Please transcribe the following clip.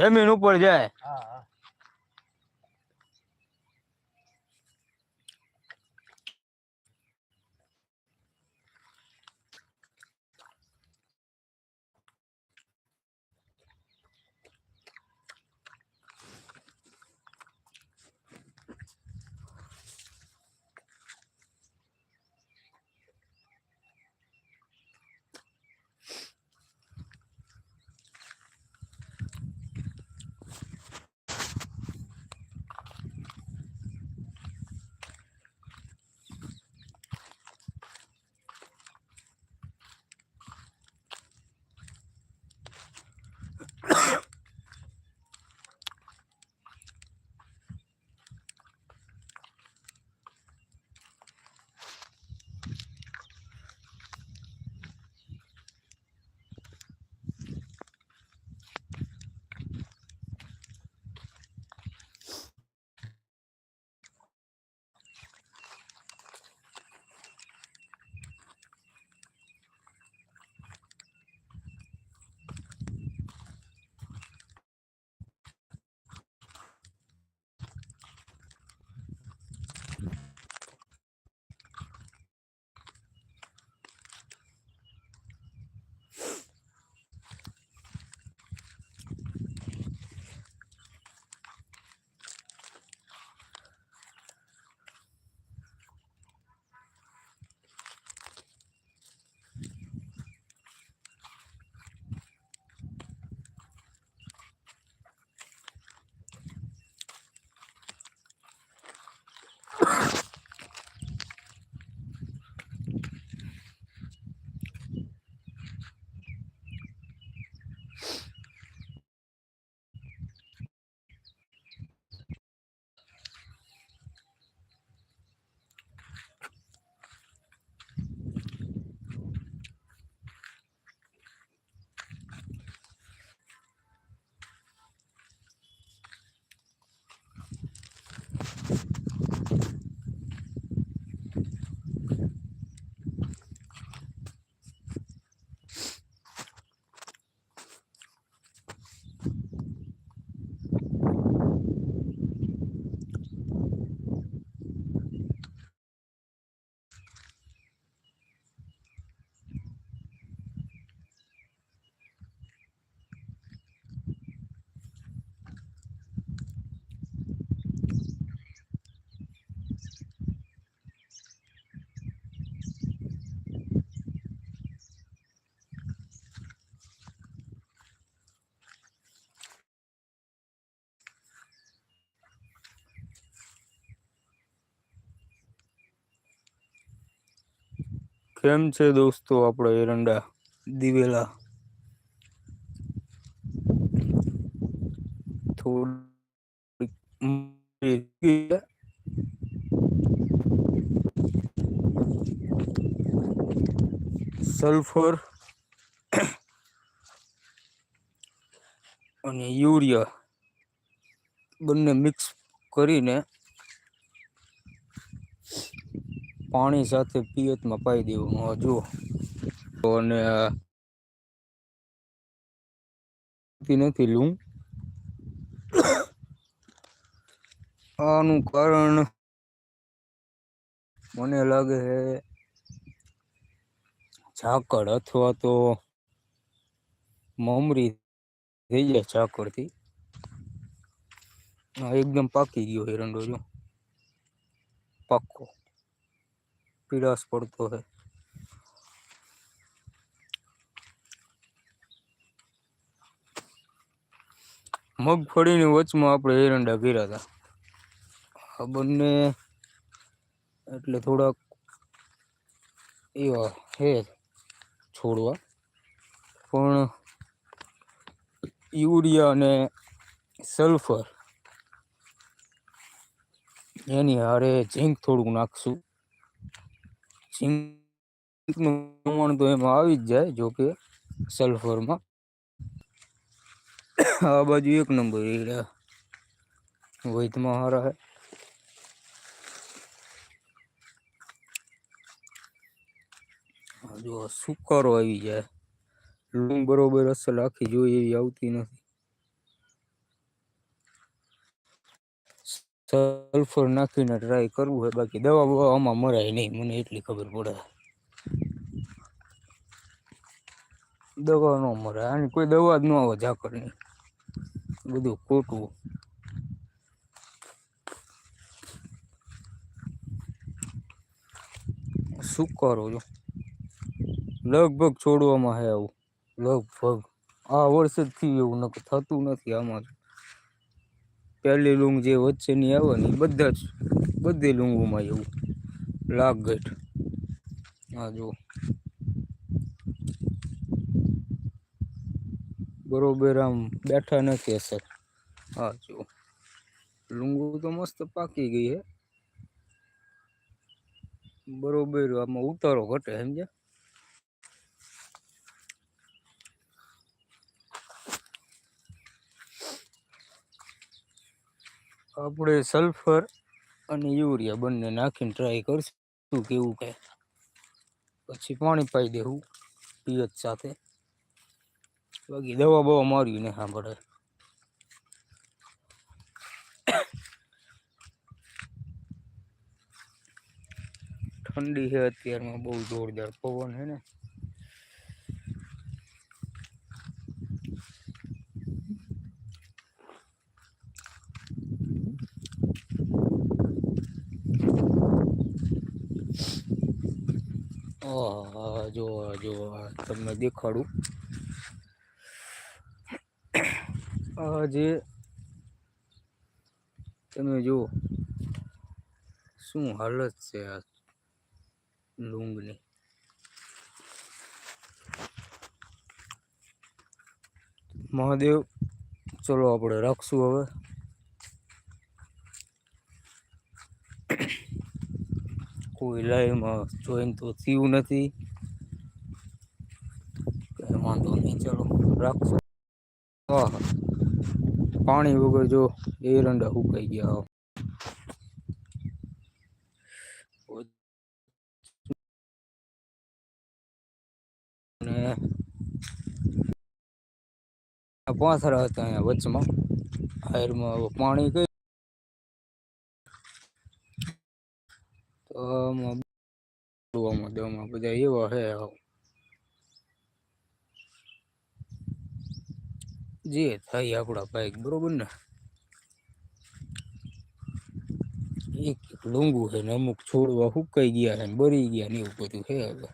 જમીન ઉપર જાય. કેમ છે દોસ્તો આપણો એરંડા દિવેલા થોડી સલ્ફર અને યુરિયા બંને મિક્સ કરીને પાણી સાથે પિયતમાં પાઈ દેવું. જુઓ. અને નથી લૂં આનું કારણ મને લાગે છે ઝાકળ અથવા તો મમરી થઈ જાય ઝાકળથી. એકદમ પાકી ગયો એરંડો જો પાકો પીળાશ પડતો છે મગફળીની વચમાં આપણે એરંડા કર્યા હતા આ બંને એટલે થોડાક એવા છે છોડવા પણ યુરિયા અને સલ્ફર એની હારે ઝીંક થોડુંક નાખશું ઝીંકનું પ્રમાણ તો એમાં આવી જ જાય જો કે સલ્ફરમાં આ બાજુ એક નંબર એડા વૈધમાં હારા હે આ જો સુકારો આવી જાય લૂમ બરોબર અસલ આખી જોઈએ એવી આવતી નથી સલ્ફર નાખીને ટ્રાય કરવું હોય, બાકી દવા આમાં મરાય નહીં, મને એટલી ખબર પડે. દવા ન મરે આની કોઈ દવા જ ન આવે ઝાકળની. બધું ખોટું. શું કરો છો લગભગ છોડવામાં હે આવું. લગભગ. આ વર્ષ જ એવું નક થતું નથી આમાં પહેલી લૂંગ જે વચ્ચેની આવે ને ઈ બધા જ બધી લૂંગોમાં એવું લાગ ગઠ હા જો બરોબર આમ બેઠા નથી અસર હા જો લૂંગુ તો મસ્ત પાકી ગઈ હે બરોબર આમાં ઉતારો ઘટે સમજ્યા આપણે સલ્ફર અને યુરિયા બંને નાખીને ટ્રાય કરશું કેવું કે પછી પાણી પાઈ દેવું પિયત સાથે બાકી દવા બવા મારી ને સાંભળે ઠંડી છે અત્યારમાં બહુ જોરદાર પવન છે ને જો જો, તમને દેખાડું. જે, તમે જો, શું હાલત છે આ લૂંગની? મહાદેવ, ચલો આપણે રાખશું હવે. કોઈ લાઈવમાં જોઈન તો થયું નથી. વાંધો નહીં, ચલો, રાખશું. પાણી વગર જો એરંડા સુકાઈ ગયા પાથરા હતા અહીંયા વચમાં. હાયરમાં પાણી કઈ તો દવામાં બધા એવા હે. જે થાય આપણા બાઈક બરોબર ને એક ડુંગું છે ને અમુક છોડવા સુકાઈ ગયા છે બળી ગયા ને એવું બધું છે હવે